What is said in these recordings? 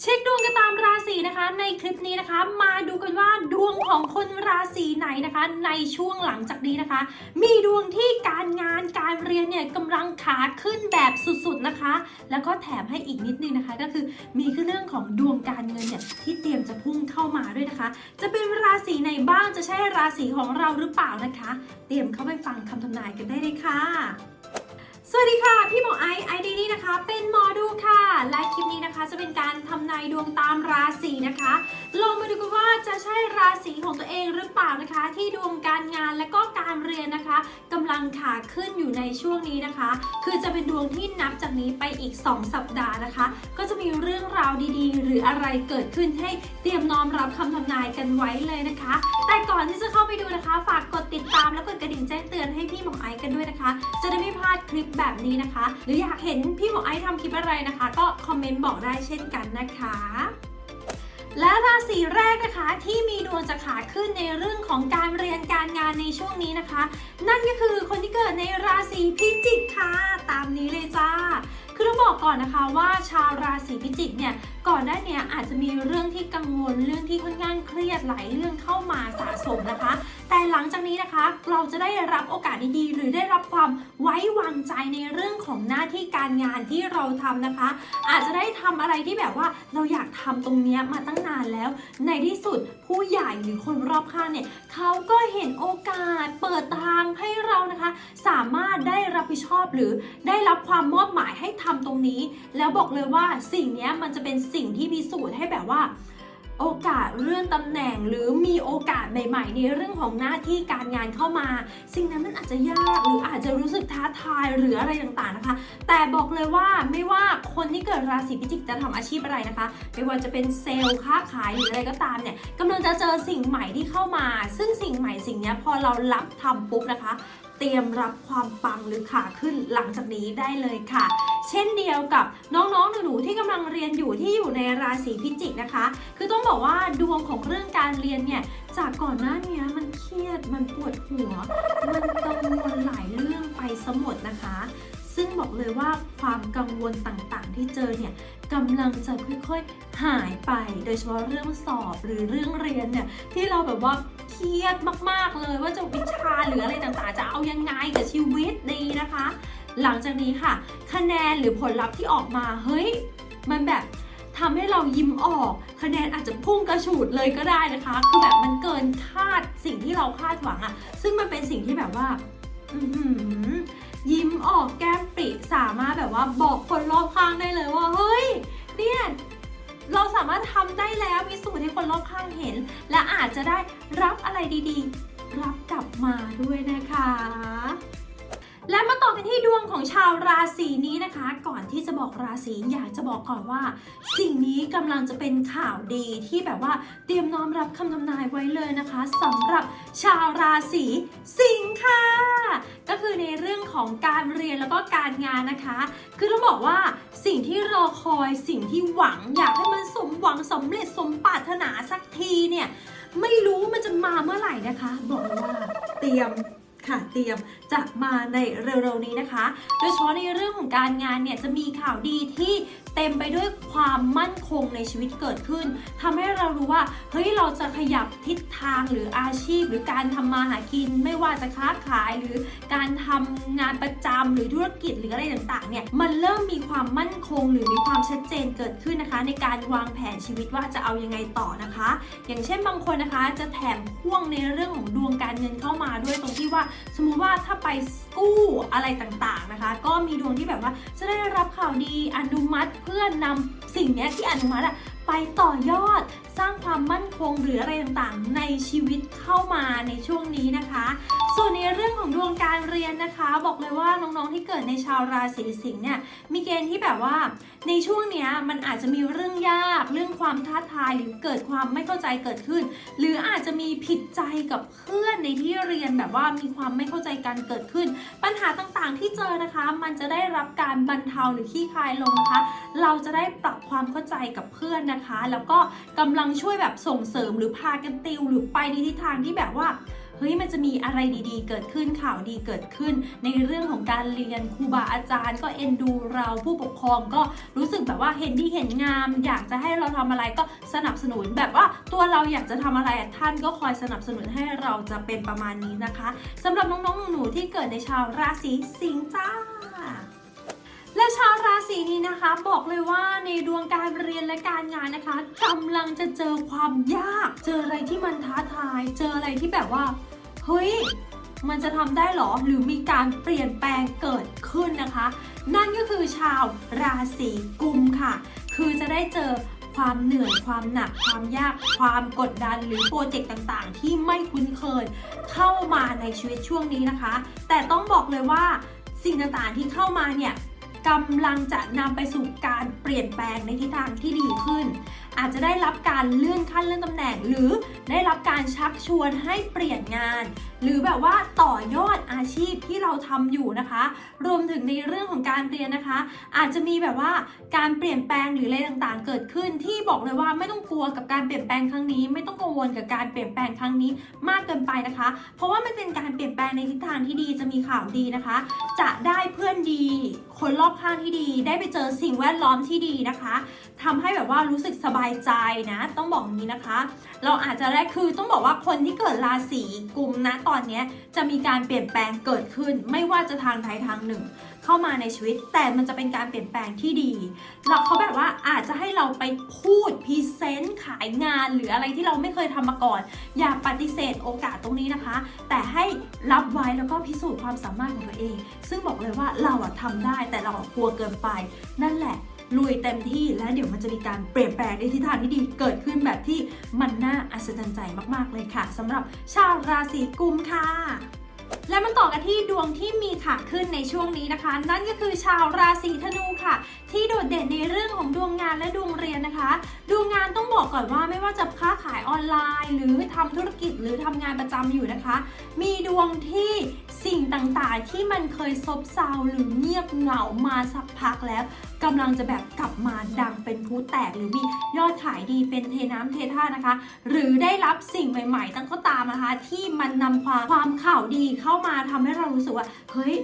เช็คดวงกันตามราศีนะคะ ในคลิปนี้นะคะ มาดูกันว่าดวงของคนราศีไหนนะคะ ในช่วงหลังจากนี้นะคะ มีดวงที่การงานการเรียนเนี่ยกำลังขาขึ้นแบบสุดๆนะคะ แล้วก็แถมให้อีกนิดนึงนะคะ ก็คือมีคือเรื่องของดวงการเงินเนี่ยที่เตรียมจะพุ่งเข้ามาด้วยนะคะ จะเป็นราศีไหนบ้างจะใช่ราศีของเราหรือเปล่านะคะ เตรียมเข้าไปฟังคำทำนายกันได้เลยค่ะ สวัสดีค่ะ พี่หมอไอซ์ไอดีนี่นะคะ เป็นหมอดูค่ะ และคลิปนี้นะคะจะเป็นการทำนายดวงตามราศีนะคะ ลองมาดูกันว่าจะใช่ราศีของตัวเองหรือเปล่านะคะ ที่ดวงการงานและก็การเรียนนะคะกำลังขาขึ้นอยู่ในช่วงนี้นะคะ คือจะเป็นดวงที่นับจากนี้ไปอีก 2 สัปดาห์นะคะ ก็จะมีเรื่องราวดีๆ หรืออะไรเกิดขึ้นให้เตรียมน้อมรับคำทำนายกันไว้เลยนะคะ แต่ก่อนที่จะเข้าไปดูนะคะ ฝากกดติดตามและกดกระดิ่งแจ้งเตือนให้พี่หมอ กันด้วยนะคะ จะได้ไม่พลาดคลิปแบบนี้นะคะ หรืออยากเห็นพี่หมอไอซ์ทำคลิปอะไรนะคะ ก็คอมเมนต์บอกได้เช่นกันนะคะและราศีแรกนะคะที่มีดวงจะขาขึ้นในเรื่องของการเรียนการงานในช่วงนี้นะคะ นั่นก็คือคนที่เกิดในราศีพิจิกค่ะ ตามนี้เลยจ้า ต้องบอกก่อนนะคะว่าชาวราศีพิจิกเนี่ยก่อนหน้าเนี้อาจจะมีเรื่องที่กังวลเรื่องที่ค่อนข้างเครียดหลายเรื่องเข้ามาสะสมนะคะ แต่หลังจากนี้นะคะเราจะได้รับโอกาสดีๆหรือได้รับความไว้วางใจในเรื่องของหน้าที่การงานที่เราทำนะคะ อาจจะได้ ทำอะไรที่แบบว่าเราอยากทำตรงเนี้ยมาตั้งนานแล้ว ในที่สุดผู้ใหญ่หรือคนรอบข้างเนี่ยเขาก็เห็นโอกาสเปิดทางให้เรานะคะ สามารถได้รับผิดชอบหรือได้รับความมอบหมายให้ทำตรงนี้ แล้วบอกเลยว่าสิ่งนี้มันจะเป็นสิ่งที่พิสูจน์ให้แบบว่า โอกาสเลื่อนตำแหน่งหรือมีโอกาสใหม่ๆ ในเรื่องของหน้าที่การงานเข้ามา สิ่งนั้นมันอาจจะยากหรืออาจจะรู้สึกท้าทายหรืออะไรต่างๆนะคะ แต่บอกเลยว่าไม่ว่าคนที่เกิดราศีพิจิกจะทำอาชีพอะไรนะคะ ไม่ว่าจะเป็นเซลล์ค้าขายหรืออะไรก็ตามเนี่ยกำลังจะเจอสิ่งใหม่ที่เข้ามา ซึ่งสิ่งใหม่สิ่งเนี้ยพอเรารับทำปุ๊บนะคะเตรียมรับความปังหรือขาขึ้นหลังจากนี้ได้เลยค่ะ เช่นเดียวกับน้องๆหนูๆที่กำลังเรียนอยู่ที่อยู่ในราศีพิจิกนะคะ คือต้องบอกว่าดวงของเรื่องการเรียนเนี่ยจากก่อนหน้านี้มันเครียดมันปวดหัว มันกังวลหลายเรื่องไปสมดนะคะ ซึ่งบอกเลยว่าความกังวลต่างๆ ที่เจอเนี่ยกำลังจะค่อยๆหายไป โดยเฉพาะเรื่องสอบหรือเรื่องเรียนเนี่ยที่เราแบบว่า รียดมากๆเลยว่าจะวิชาหรืออะไรต่างๆ จะเอายังไงกับชีวิตดีนะคะ หลังจากนี้ค่ะ คะแนนหรือผลลัพธ์ที่ออกมาเฮ้ย มันแบบทำให้เรายิ้มออก คะแนนอาจจะพุ่งกระฉูดเลยก็ได้นะคะ คือแบบมันเกินคาดสิ่งที่เราคาดหวังอะซึ่งมันเป็นสิ่งที่แบบว่าอยิ้มออกแก้มปริสามารถแบบว่าบอกคนรอบข้างได้เลยว่าเฮ้ย เราสามารถทำได้แล้วมีสูตรให้คนรอบข้างเห็น และอาจจะได้รับอะไรดีๆ รับกลับมาด้วยนะคะ และมาต่อกันที่ดวงของชาวราศีนี้นะคะ ก่อนที่จะบอกราศีอยากจะบอกก่อนว่า สิ่งนี้กำลังจะเป็นข่าวดีที่แบบว่าเตรียมน้อมรับคำทำนายไว้เลยนะคะสำหรับชาวราศีสิงค์ค่ะ ก็คือในเรื่องของการเรียนแล้วก็การงานนะคะ คือต้องบอกว่าสิ่งที่รอคอยสิ่งที่หวังอยากให้มันสมหวังสำเร็จสมปรารถนาสักทีเนี่ยไม่รู้มันจะมาเมื่อไหร่นะคะ บอกว่าเตรียม ค่ะเตรียมจะมาในเร็วๆนี้นะคะ โดยเฉพาะในเรื่องของการงานเนี่ยจะมีข่าวดีที่เต็มไปด้วยความมั่นคงในชีวิตเกิดขึ้นทำให้เรารู้ว่าเฮ้ยเราจะขยับทิศทางหรืออาชีพ หรือการทำมาหากิน ไม่ว่าจะค้าขายหรือการทำงานประจำหรือธุรกิจหรืออะไรต่างๆเนี่ยมันเริ่มมีความมั่นคงหรือมีความชัดเจนเกิดขึ้นนะคะ ในการวางแผนชีวิตว่าจะเอายังไงต่อนะคะ อย่างเช่นบางคนนะคะจะแถมพ่วงในเรื่องของดวงการเงินเข้ามาด้วยตรงที่ว่าสมมุติว่าถ้าไปกู้อะไรต่างๆนะคะ ก็มีดวงที่แบบว่าจะได้รับข่าวดีอนุมัติเพื่อนำสิ่งนี้ที่อนุมัติอะ ไปต่อยอดสร้างความมั่นคงหรืออะไรต่างๆ ในชีวิตเข้ามาในช่วงนี้นะคะ ส่วนในเรื่องของดวงการเรียนนะคะ บอกเลยว่าน้องๆที่เกิดในชาวราศีสิงห์เนี่ยมีเกณฑ์ที่แบบว่า ในช่วงเนี้ยมันอาจจะมีเรื่องยากเรื่องความท้าทายหรือเกิดความไม่เข้าใจเกิดขึ้น หรืออาจจะมีผิดใจกับเพื่อนในที่เรียนแบบว่ามีความไม่เข้าใจกันเกิดขึ้น ปัญหาต่างๆที่เจอนะคะ มันจะได้รับการบรรเทาหรือขี้คายลงนะคะ เราจะได้ปรับความเข้าใจกับเพื่อนนะคะ แล้วก็กำลังช่วยแบบส่งเสริมหรือพากันติวหรือไปในทิศทางที่แบบว่าเฮ้ยมันจะมีอะไรดีๆ เกิดขึ้นข่าวดีเกิดขึ้น ในเรื่องของการเรียนครูบาอาจารย์ ก็เอ็นดูเราผู้ปกครองก็รู้สึกแบบว่าเห็นดีเห็นงาม อยากจะให้เราทำอะไรก็สนับสนุนแบบว่าตัวเราอยากจะทำอะไรท่านก็คอยสนับสนุนให้เราจะเป็นประมาณนี้นะคะสำหรับน้องๆหนูๆที่เกิดในชาวราศีสิงห์จ้า และชาวราศีนี้นะคะ บอกเลยว่าในดวงการเรียนและการงานนะคะกำลังจะเจอความยาก เจออะไรที่มันท้าทาย เจออะไรที่แบบว่าเฮ้ยมันจะทำได้เหรอหรือมีการเปลี่ยนแปลงเกิดขึ้นนะคะ นั่นก็คือชาวราศีกุมค่ะ คือจะได้เจอความเหนื่อยความหนักความยากความกดดันหรือโปรเจกต์ต่างๆ ที่ไม่คุ้นเคยเข้ามาในชีวิตช่วงนี้นะคะ แต่ต้องบอกเลยว่าสิ่งต่างๆที่เข้ามาเนี่ย กำลังจะนำไปสู่การเปลี่ยนแปลงในทิศทางที่ดีขึ้น อาจจะได้รับการเลื่อนขั้นเลื่อนตำแหน่ง หรือได้รับการชักชวนให้เปลี่ยนงาน หรือแบบว่าต่อยอดอาชีพที่เราทำอยู่นะคะ รวมถึงในเรื่องของการเรียนนะคะ อาจจะมีแบบว่าการเปลี่ยนแปลงหรืออะไรต่างๆ เกิดขึ้นที่บอกเลยว่าไม่ต้องกลัวกับการเปลี่ยนแปลงครั้งนี้ ไม่ต้องกังวลกับการเปลี่ยนแปลงครั้งนี้มากเกินไปนะคะ เพราะว่ามันเป็นการเปลี่ยนแปลงในทิศทางที่ดีจะมีข่าวดีนะคะ จะได้เพื่อนดี คนรอบข้างที่ดี ได้ไปเจอสิ่งแวดล้อมที่ดีนะคะทำให้แบบว่ารู้สึกสบายใจนะ ต้องบอกงนี้นะคะ เราอาจจะได้คือต้องบอกว่าคนที่เกิดราศีกุมนะตอนนี้จะมีการเปลี่ยนแปลงเกิดขึ้น ไม่ว่าจะทางใดทางหนึ่ง เข้ามาในชีวิต แต่มันจะเป็นการเปลี่ยนแปลงที่ดีแล้วเขาแบบว่าอาจจะให้เราไปพูดพรีเซนต์ขายงาน หรืออะไรที่เราไม่เคยทำมาก่อน อย่าปฏิเสธโอกาสตรงนี้นะคะ แต่ให้รับไว้แล้วก็พิสูจน์ความสามารถของตัวเอง ซึ่งบอกเลยว่าเราอะทำได้แต่เราอะกลัวเกินไปนั่นแหละ ลุยเต็มที่แล้วเดี๋ยวมันจะมีการเปลี่ยนแปลงในทิศทางที่ดีเกิดขึ้นแบบที่มันน่าอัศจรรย์ใจมากๆเลยค่ะสำหรับชาวราศีกุมค่ะและมันต่อกันที่ดวงที่มีขาขึ้นในช่วงนี้นะคะ นั่นก็คือชาวราศีธนูค่ะ ที่โดดเด่นในเรื่องของดวงงานและดวงเรียนนะคะ ดวงงานต้องบอกก่อนว่าไม่ว่าจะค้าขายออนไลน์ หรือทำธุรกิจหรือทำงานประจำอยู่นะคะ มีดวงที่ สิ่งต่างๆ ที่มันเคยซบเซาหรือเงียบเหงามาสักพักแล้วกำลังจะแบบกลับมาดังเป็นผู้แตกหรือมียอดขายดีเป็นเทน้ำเทท่านะคะ หรือได้รับสิ่งใหม่ ๆ ตั้งก็ตามนะคะ ที่มันนำความความข่าวดีเข้ามาทำให้เรารู้สึกว่าเฮ้ย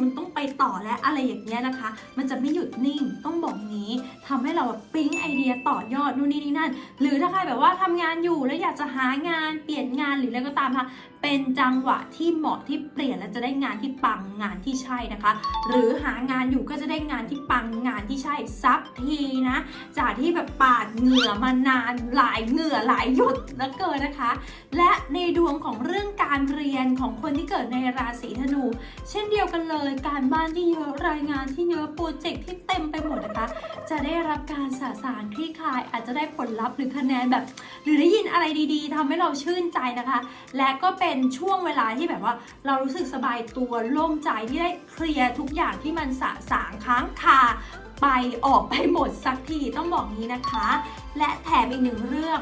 มันต้องไปต่อแล้วอะไรอย่างเงี้ยนะคะ มันจะไม่หยุดนิ่งต้องบอกงี้ทำให้เราแบบปิ๊งไอเดียต่อยอดนู่นนี่นี่นั่น หรือถ้าใครแบบว่าทำงานอยู่แล้วอยากจะหางานเปลี่ยนงานหรืออะไรก็ตามค่ะเป็นจังหวะที่เหมาะที่เปลี่ยนแล้วจะได้งานที่ปังงานที่ใช่นะคะ หรือหางานอยู่ก็จะได้งานที่ปังงานที่ใช่ซักทีนะ จากที่แบบปาดเหงื่อมานานหลายเหงื่อหลายหยดแล้วเกินนะคะ และในดวงของเรื่องการเรียนของคนที่เกิดในราศีธนู เช่นเดียวียวกันเลย การบ้านที่เยอะรายงานที่เยอะโปรเจกต์ที่เต็มไปหมดนะคะ จะได้รับการสะสางคลี่คลายอาจจะได้ผลลัพธ์หรือคะแนนแบบ หรือได้ยินอะไรดีๆทำให้เราชื่นใจนะคะ และก็เป็นช่วงเวลาที่แบบว่า เรารู้สึกสบายตัวโล่งใจที่ได้เคลียร์ทุกอย่างที่มันสะสางค้างคาไปออกไปหมดสักทีต้องบอกนี้นะคะ และแถมอีกหนึ่งเรื่อง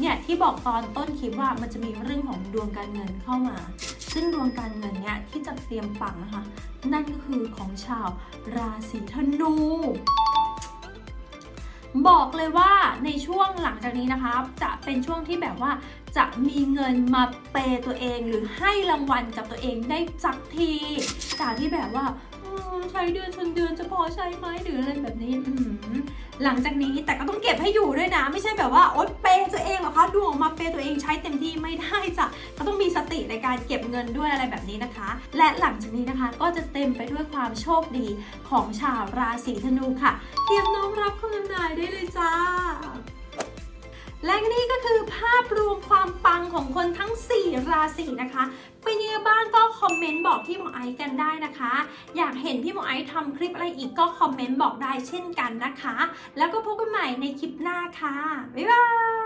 เนี่ยที่บอกตอนต้นคลิปว่ามันจะมีเรื่องของดวงการเงินเข้ามา ซึ่งดวงการเงินเนี่ยที่จะเตรียมปังนะคะ นั่นก็คือของชาวราศีธนู บอกเลยว่าในช่วงหลังจากนี้นะคะ จะเป็นช่วงที่แบบว่าจะมีเงินมาเปย์ตัวเองหรือให้รางวัลกับตัวเองได้สักทีจากที่แบบว่าใช้เดือนชนเดือนจะพอใช้ไหมหรืออะไรแบบนี้ หลังจากนี้แต่ก็ต้องเก็บให้อยู่ด้วยนะ ไม่ใช่แบบว่าโอ๊ยเปย์ตัวเองหรอคะดวงออกมาเปย์ตัวเองใช้เต็มที่ไม่ได้จ้ะก็ต้องมีสติในการเก็บเงินด้วยอะไรแบบนี้นะคะ และหลังจากนี้นะคะก็จะเต็มไปด้วยความโชคดีของชาวราศีธนูค่ะ เตรียมน้อมรับคำนำนายได้เลยจ้า และนี่ก็คือภาพรวมความปังของคนทั้ง 4 ราศีนะคะ เป็นยังไงบ้างก็คอมเมนต์บอกพี่หมอไอซ์กันได้นะคะ อยากเห็นพี่หมอไอซ์ทำคลิปอะไรอีกก็คอมเมนต์บอกได้เช่นกันนะคะ แล้วก็พบกันใหม่ในคลิปหน้าค่ะ บ๊ายบาย